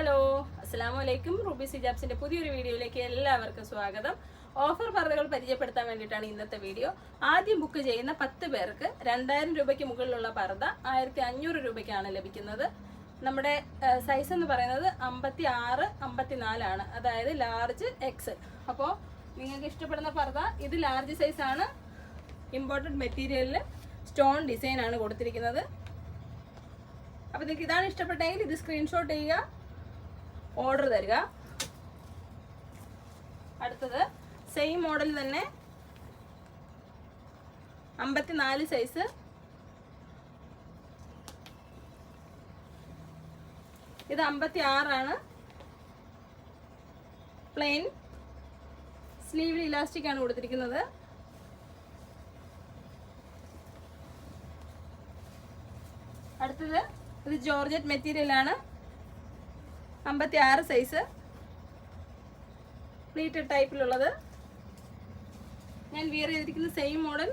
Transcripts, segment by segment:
Hello അസ്സാം വലൈക്കും Ruby സിജാബ്സിന്റെ പുതിയൊരു വീഡിയോയിലേക്ക് എല്ലാവർക്കും സ്വാഗതം. ഓഫർ പർദ്ദകൾ പരിചയപ്പെടുത്താൻ വേണ്ടിയിട്ടാണ് ഇന്നത്തെ വീഡിയോ. ആദ്യം ബുക്ക് ചെയ്യുന്ന പത്ത് പേർക്ക് രണ്ടായിരം രൂപയ്ക്ക് മുകളിലുള്ള പർദ്ദ ആയിരത്തി അഞ്ഞൂറ് രൂപയ്ക്കാണ് ലഭിക്കുന്നത്. നമ്മുടെ സൈസ് എന്ന് പറയുന്നത് അമ്പത്തി ആറ് അമ്പത്തിനാലാണ്. അതായത് ലാർജ് എക്സ് അപ്പോൾ നിങ്ങൾക്ക് ഇഷ്ടപ്പെടുന്ന പർദ്ദ ഇത് ലാർജ് സൈസാണ് ഇമ്പോർട്ടഡ് മെറ്റീരിയലിൽ സ്റ്റോൺ ഡിസൈൻ ആണ് കൊടുത്തിരിക്കുന്നത്. അപ്പോൾ നിങ്ങൾക്ക് ഇതാണ് ഇഷ്ടപ്പെട്ടെങ്കിൽ ഇത് സ്ക്രീൻഷോട്ട് ചെയ്യുക. ഓർഡർ തരിക. അടുത്തത് സെയിം മോഡൽ തന്നെ അമ്പത്തിനാല് സൈസ് ഇത് അമ്പത്തി ആറാണ് പ്ലെയിൻ സ്ലീവ് ഇലാസ്റ്റിക് ആണ് കൊടുത്തിരിക്കുന്നത്. അടുത്തത് ഇത് ജോർജറ്റ് മെറ്റീരിയൽ ആണ്. അമ്പത്തി ആറ് സൈസ് പ്ലീറ്റഡ് ടൈപ്പിലുള്ളത് ഞാൻ വിയർ ചെയ്തിരിക്കുന്ന സെയിം മോഡൽ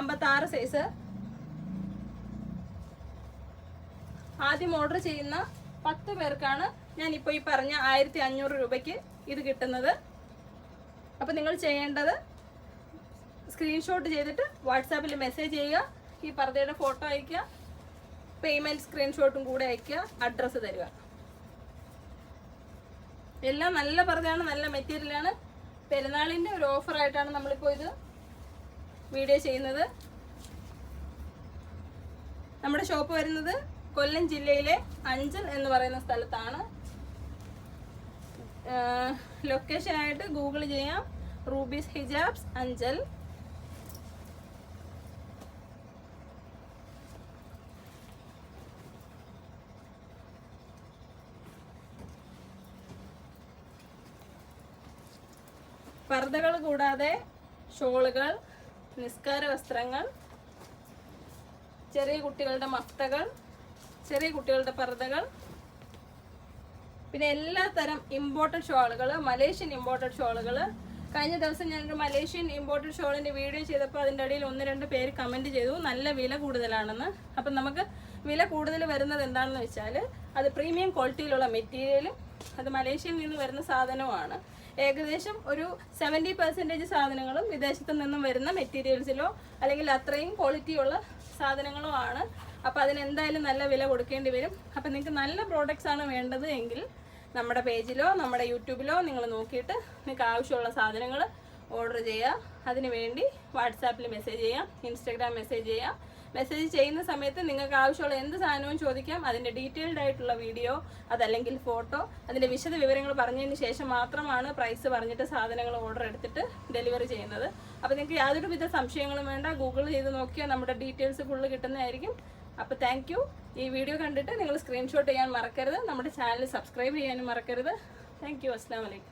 അമ്പത്തി ആറ് സൈസ് ആദ്യം ഓർഡർ ചെയ്യുന്ന പത്ത് പേർക്കാണ് ഞാൻ ഇപ്പോൾ ഈ പറഞ്ഞ ആയിരത്തി അഞ്ഞൂറ് രൂപയ്ക്ക് ഇത് കിട്ടുന്നത്. അപ്പോൾ നിങ്ങൾ ചെയ്യേണ്ടത് സ്ക്രീൻഷോട്ട് ചെയ്തിട്ട് വാട്സാപ്പിൽ മെസ്സേജ് ചെയ്യുക ഈ പർദ്ദയുടെ ഫോട്ടോ അയയ്ക്കുക പേയ്മെന്റ് സ്ക്രീൻഷോട്ടും കൂടെ അയയ്ക്കുക അഡ്രസ്സ് തരിക. എല്ലാം നല്ല പർദ്ദയാണ് നല്ല മെറ്റീരിയലാണ്. പെരുന്നാളിന്റെ ഒരു ഓഫറായിട്ടാണ് നമ്മളിപ്പോൾ ഇത് വീഡിയോ ചെയ്യുന്നത്. നമ്മുടെ ഷോപ്പ് വരുന്നത് കൊല്ലം ജില്ലയിലെ അഞ്ചൽ എന്ന് പറയുന്ന സ്ഥലത്താണ്. ലൊക്കേഷനായിട്ട് ഗൂഗിൾ ചെയ്യാം. Ruby's hijabs Anchal. പർദ്ദകൾ കൂടാതെ ഷോളുകൾ നിസ്കാര വസ്ത്രങ്ങൾ ചെറിയ കുട്ടികളുടെ മഫ്തകൾ ചെറിയ കുട്ടികളുടെ പർദ്ദകൾ. പിന്നെ എല്ലാ തരം ഇമ്പോർട്ടഡ് ഷോളുകൾ മലേഷ്യൻ ഇമ്പോർട്ടഡ് ഷോളുകൾ കഴിഞ്ഞ ദിവസം ഞങ്ങൾക്ക് മലേഷ്യൻ ഇമ്പോർട്ടഡ് ഷോളിന്റെ വീഡിയോ ചെയ്തപ്പോൾ അതിന്റെ ഇടയിൽ ഒന്ന് രണ്ട് പേര് കമന്റ് ചെയ്തു. നല്ല വില കൂടുതലാണെന്ന്. അപ്പം നമുക്ക് വില കൂടുതൽ വരുന്നത് എന്താണെന്ന് വെച്ചാൽ അത് പ്രീമിയം ക്വാളിറ്റിയിലുള്ള മെറ്റീരിയലും അത് മലേഷ്യയിൽ നിന്ന് വരുന്ന സാധനവുമാണ്. ഏകദേശം ഒരു സെവന്റി പെർസെന്റേജ് സാധനങ്ങളും വിദേശത്ത് നിന്നും വരുന്ന മെറ്റീരിയൽസിലോ അല്ലെങ്കിൽ അത്രയും ക്വാളിറ്റിയുള്ള സാധനങ്ങളോ ആണ് അപ്പോൾ അതിനെന്തായാലും നല്ല വില കൊടുക്കേണ്ടി വരും. അപ്പോൾ നിങ്ങൾക്ക് നല്ല പ്രോഡക്റ്റ്സ് ആണ് വേണ്ടത് എങ്കിൽ നമ്മുടെ പേജിലോ നമ്മുടെ യൂട്യൂബിലോ നിങ്ങൾ നോക്കിയിട്ട് നിങ്ങൾക്ക് ആവശ്യമുള്ള സാധനങ്ങൾ ഓർഡർ ചെയ്യുക. അതിന് വേണ്ടി വാട്സാപ്പിൽ മെസ്സേജ് ചെയ്യാം ഇൻസ്റ്റാഗ്രാം മെസ്സേജ് ചെയ്യാം. മെസ്സേജ് ചെയ്യുന്ന സമയത്ത് നിങ്ങൾക്ക് ആവശ്യമുള്ള എന്ത് സാധനവും ചോദിക്കാം. അതിന്റെ ഡീറ്റെയിൽഡ് ആയിട്ടുള്ള വീഡിയോ അതല്ലെങ്കിൽ ഫോട്ടോ അതിന്റെ വിശദ വിവരങ്ങൾ പറഞ്ഞതിന് ശേഷം മാത്രമാണ് പ്രൈസ് പറഞ്ഞിട്ട് സാധനങ്ങൾ ഓർഡർ എടുത്തിട്ട് ഡെലിവറി ചെയ്യുന്നത്. അപ്പോൾ നിങ്ങൾക്ക് യാതൊരുവിധ സംശയങ്ങളും വേണ്ട. ഗൂഗിൾ ചെയ്ത് നോക്കിയാൽ നമ്മുടെ ഡീറ്റെയിൽസ് ഫുള്ള് കിട്ടുന്നതായിരിക്കും. അപ്പോൾ താങ്ക് യു ഈ വീഡിയോ കണ്ടിട്ട് നിങ്ങൾ സ്ക്രീൻഷോട്ട് ചെയ്യാൻ മറക്കരുത്. നമ്മുടെ ചാനൽ സബ്സ്ക്രൈബ് ചെയ്യാനും മറക്കരുത്. താങ്ക് യു അസ്സാം വലൈക്കും